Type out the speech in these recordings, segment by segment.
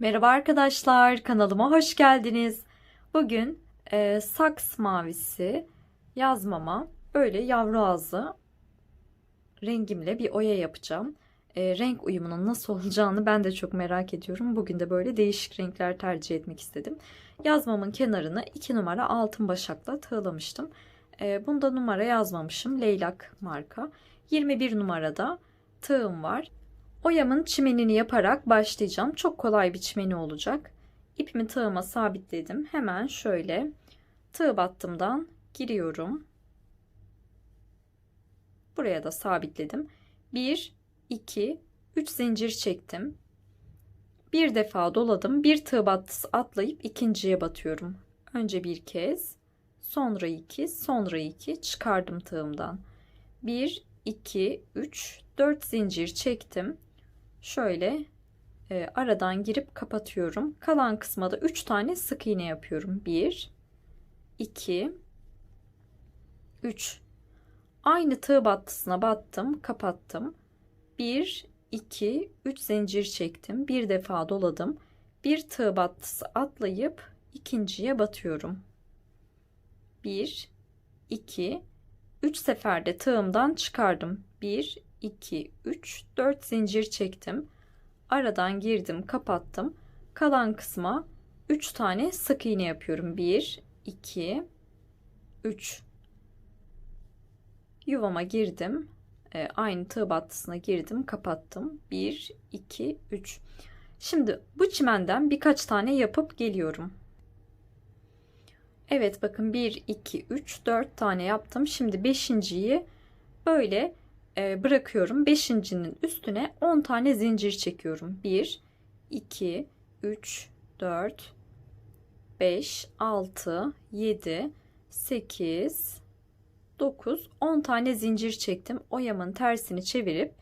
Merhaba arkadaşlar, kanalıma hoş geldiniz. Bugün e, saks mavisi yazmama böyle yavru ağzı rengimle bir oya yapacağım. E, renk uyumunun nasıl olacağını ben de çok merak ediyorum. Bugün de böyle değişik renkler tercih etmek istedim. Yazmamın kenarını 2 numara altın başakla tığlamıştım. E, bunda numara yazmamışım. Leylak marka. 21 numarada tığım var. Oyamın çimenini yaparak başlayacağım. Çok kolay bir çimeni olacak. İpimi tığıma sabitledim. Hemen şöyle tığ battımdan giriyorum. Buraya da sabitledim. 1, 2, 3 zincir çektim. Bir defa doladım. Bir tığ battısı atlayıp ikinciye batıyorum. Önce bir kez, sonra iki, sonra iki çıkardım tığımdan. 1, 2, 3, 4 zincir çektim şöyle e, aradan girip kapatıyorum. Kalan kısma da 3 tane sık iğne yapıyorum. 1 2 3 Aynı tığ battısına battım, kapattım. 1 2 3 zincir çektim. Bir defa doladım. Bir tığ battısı atlayıp ikinciye batıyorum. 1 2 3 seferde tığımdan çıkardım. 1 2, 3, 4 zincir çektim. Aradan girdim, kapattım. Kalan kısma 3 tane sık iğne yapıyorum. 1, 2, 3. Yuvama girdim. E, aynı tığ battısına girdim, kapattım. 1, 2, 3. Şimdi bu çimenden birkaç tane yapıp geliyorum. Evet bakın 1, 2, 3, 4 tane yaptım. Şimdi 5.yi böyle bırakıyorum. Beşincinin üstüne 10 tane zincir çekiyorum. 1, 2, 3, 4, 5, 6, 7, 8, 9, 10 tane zincir çektim. Oyamın tersini çevirip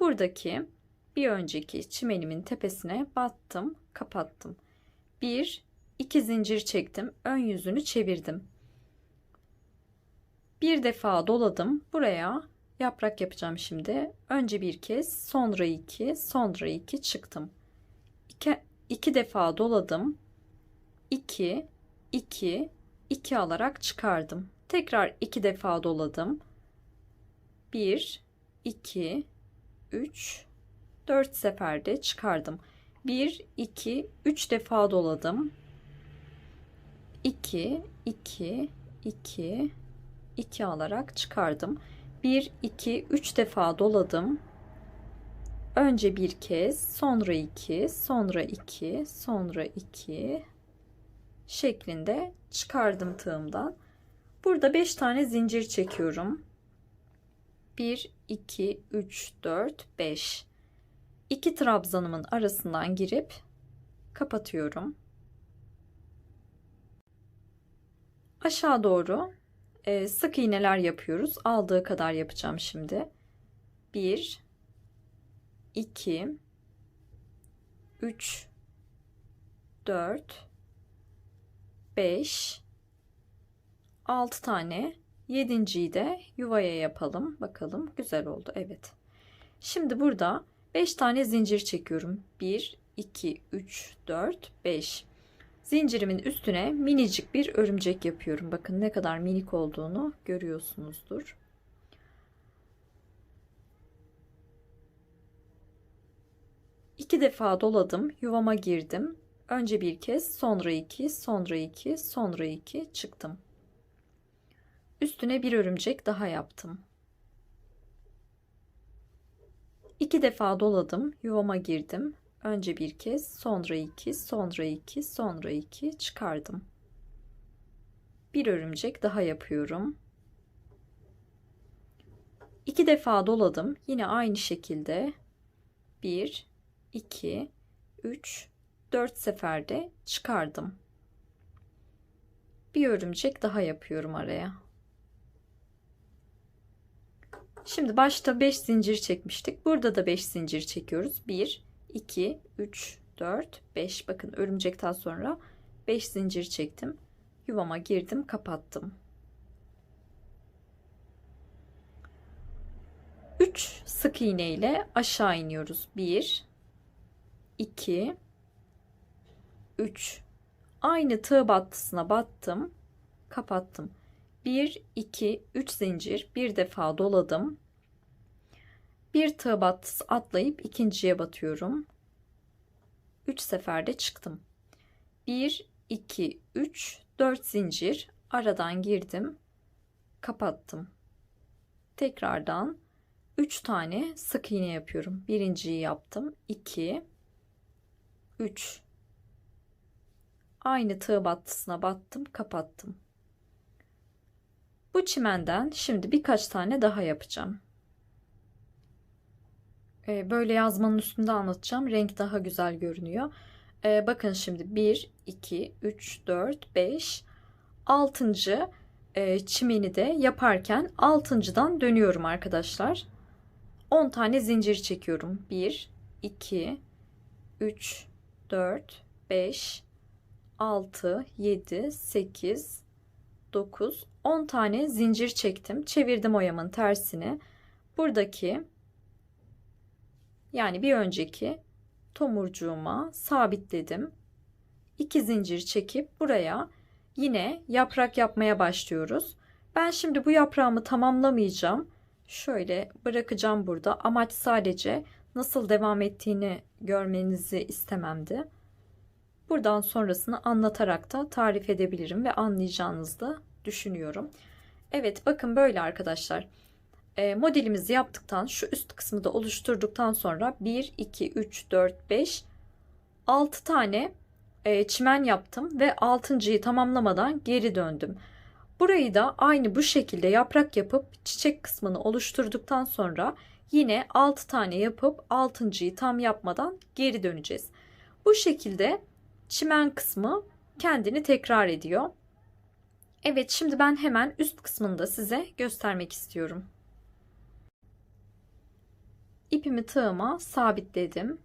buradaki bir önceki çimenimin tepesine battım, kapattım. 1, 2 zincir çektim. Ön yüzünü çevirdim. Bir defa doladım. Buraya yaprak yapacağım şimdi. Önce bir kez, sonra iki, sonra iki çıktım. İki, iki defa doladım. 2, 2, 2 alarak çıkardım. Tekrar iki defa doladım. 1, 2, 3, 4 seferde çıkardım. 1, 2, 3 defa doladım. 2, 2, 2, 2 alarak çıkardım. 1, 2, 3 defa doladım. Önce bir kez, sonra 2, sonra 2, sonra 2 şeklinde çıkardım tığımdan. Burada 5 tane zincir çekiyorum. 1, 2, 3, 4, 5. 2 trabzanımın arasından girip kapatıyorum. Aşağı doğru e, sık iğneler yapıyoruz. Aldığı kadar yapacağım şimdi. 1 2 3 4 5 6 tane yedinciyi de yuvaya yapalım. Bakalım güzel oldu. Evet. Şimdi burada 5 tane zincir çekiyorum. 1 2 3 4 5 Zincirimin üstüne minicik bir örümcek yapıyorum. Bakın ne kadar minik olduğunu görüyorsunuzdur. İki defa doladım. Yuvama girdim. Önce bir kez, sonra iki, sonra iki, sonra iki çıktım. Üstüne bir örümcek daha yaptım. İki defa doladım. Yuvama girdim. Önce bir kez, sonra iki, sonra iki, sonra iki çıkardım. Bir örümcek daha yapıyorum. İki defa doladım. Yine aynı şekilde bir, iki, üç, dört seferde çıkardım. Bir örümcek daha yapıyorum araya. Şimdi başta 5 zincir çekmiştik. Burada da 5 zincir çekiyoruz. 1 2, 3, 4, 5. Bakın örümcekten sonra 5 zincir çektim. Yuvama girdim, kapattım. 3 sık iğne ile aşağı iniyoruz. 1 2 3 aynı tığ battısına battım kapattım 1 2 3 zincir bir defa doladım bir tığ battısı atlayıp ikinciye batıyorum. 3 seferde çıktım. 1 2 3 4 zincir. Aradan girdim. Kapattım. Tekrardan 3 tane sık iğne yapıyorum. Birinciyi yaptım. 2 3 aynı tığ battısına battım kapattım. Bu çimenden şimdi birkaç tane daha yapacağım Ee, böyle yazmanın üstünde anlatacağım. Renk daha güzel görünüyor. Ee, bakın şimdi 1 2 3 4 5 6. E, çimeni de yaparken 6.dan dönüyorum arkadaşlar. 10 tane zincir çekiyorum. 1 2 3 4 5 6 7 8 9 10 tane zincir çektim. Çevirdim oyamın tersini buradaki yani bir önceki tomurcuğuma sabitledim. 2 zincir çekip buraya yine yaprak yapmaya başlıyoruz. Ben şimdi bu yaprağımı tamamlamayacağım. Şöyle bırakacağım burada. Amaç sadece nasıl devam ettiğini görmenizi istememdi. Buradan sonrasını anlatarak da tarif edebilirim ve anlayacağınızı da düşünüyorum. Evet bakın böyle arkadaşlar e, modelimizi yaptıktan şu üst kısmı da oluşturduktan sonra 1 2 3 4 5 6 tane e, çimen yaptım ve 6.yı tamamlamadan geri döndüm. Burayı da aynı bu şekilde yaprak yapıp çiçek kısmını oluşturduktan sonra yine 6 tane yapıp 6.yı tam yapmadan geri döneceğiz. Bu şekilde çimen kısmı kendini tekrar ediyor. Evet şimdi ben hemen üst kısmını da size göstermek istiyorum. İpimi tığıma sabitledim.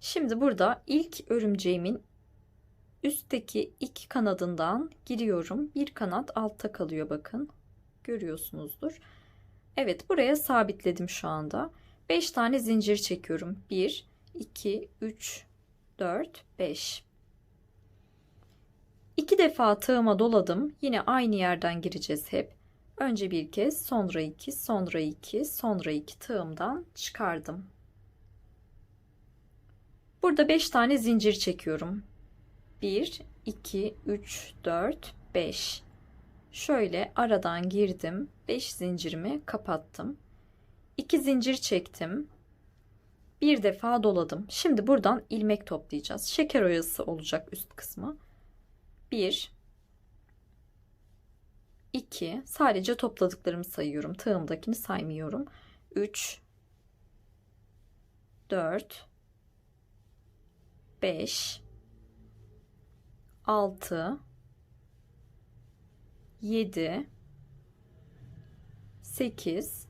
Şimdi burada ilk örümceğimin üstteki iki kanadından giriyorum. Bir kanat altta kalıyor bakın. Görüyorsunuzdur. Evet buraya sabitledim şu anda. 5 tane zincir çekiyorum. 1, 2, 3, 4, 5. 2 defa tığıma doladım. Yine aynı yerden gireceğiz hep. Önce bir kez, sonra iki, sonra iki, sonra iki tığımdan çıkardım. Burada 5 tane zincir çekiyorum. 1, 2, 3, 4, 5. Şöyle aradan girdim. 5 zincirimi kapattım. 2 zincir çektim. Bir defa doladım. Şimdi buradan ilmek toplayacağız. Şeker oyası olacak üst kısmı. 1 2 sadece topladıklarımı sayıyorum. Tığımdakini saymıyorum. 3 4 5 6 7 8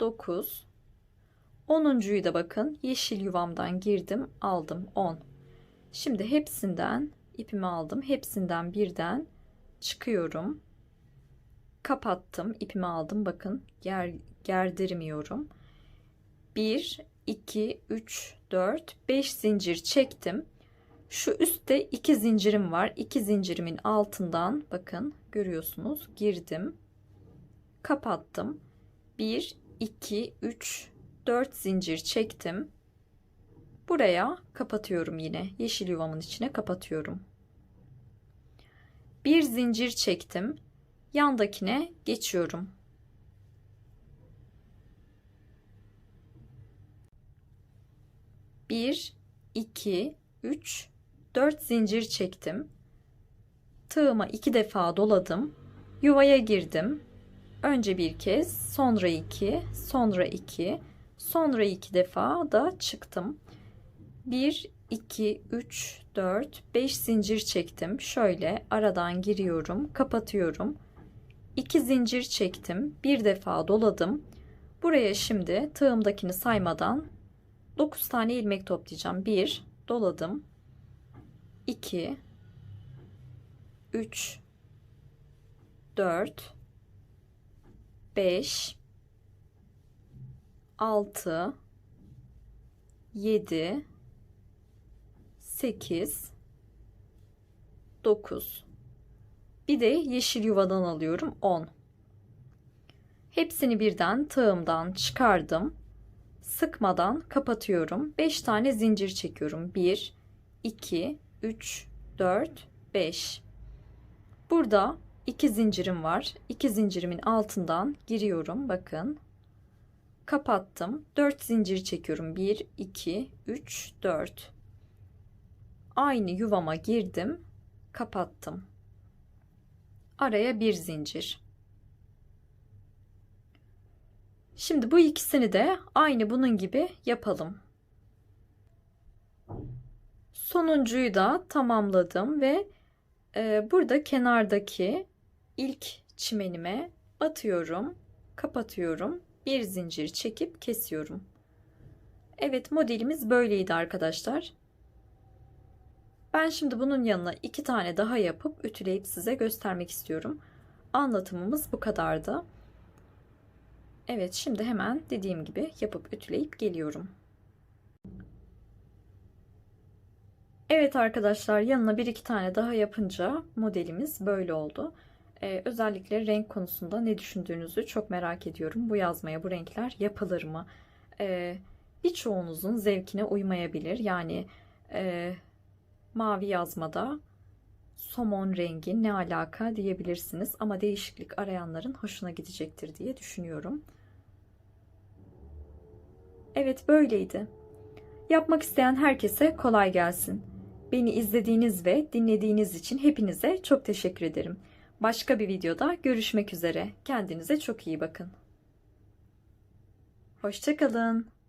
9 10'uncuyu da bakın yeşil yuvamdan girdim aldım 10 şimdi hepsinden ipimi aldım hepsinden birden çıkıyorum. Kapattım ipimi aldım. Bakın ger gerdirmiyorum. 1 2 3 4 5 zincir çektim. Şu üstte iki zincirim var. İki zincirimin altından bakın görüyorsunuz girdim. Kapattım. 1 2 3 4 zincir çektim. Buraya kapatıyorum yine. Yeşil yuvamın içine kapatıyorum bir zincir çektim yandakine geçiyorum bir iki üç 4 zincir çektim. Tığıma iki defa doladım. Yuvaya girdim. Önce bir kez, sonra iki, sonra iki, sonra iki defa da çıktım. 1 2 3 4 5 zincir çektim. Şöyle aradan giriyorum, kapatıyorum. 2 zincir çektim. Bir defa doladım. Buraya şimdi tığımdakini saymadan 9 tane ilmek toplayacağım. 1 doladım. 2 3 4 5 6 7 8 9 bir de yeşil yuvadan alıyorum 10 hepsini birden tığımdan çıkardım. Sıkmadan kapatıyorum. 5 tane zincir çekiyorum. 1 2 3 4 5 burada iki zincirim var. İki zincirimin altından giriyorum. Bakın. Kapattım. 4 zincir çekiyorum. 1 2 3 4 aynı yuvama girdim kapattım. Araya bir zincir. Şimdi bu ikisini de aynı bunun gibi yapalım. Sonuncuyu da tamamladım ve e, burada kenardaki ilk çimenime batıyorum kapatıyorum bir zincir çekip kesiyorum. Evet modelimiz böyleydi arkadaşlar ben şimdi bunun yanına iki tane daha yapıp ütüleyip size göstermek istiyorum. Anlatımımız bu kadardı. Evet şimdi hemen dediğim gibi yapıp ütüleyip geliyorum. Evet arkadaşlar yanına bir iki tane daha yapınca modelimiz böyle oldu. Ee, özellikle renk konusunda ne düşündüğünüzü çok merak ediyorum. Bu yazmaya bu renkler yapılır mı? Ee, birçoğunuzun zevkine uymayabilir. Yani e, mavi yazmada somon rengi ne alaka diyebilirsiniz ama değişiklik arayanların hoşuna gidecektir diye düşünüyorum. Evet böyleydi. Yapmak isteyen herkese kolay gelsin. Beni izlediğiniz ve dinlediğiniz için hepinize çok teşekkür ederim. Başka bir videoda görüşmek üzere. Kendinize çok iyi bakın. Hoşçakalın.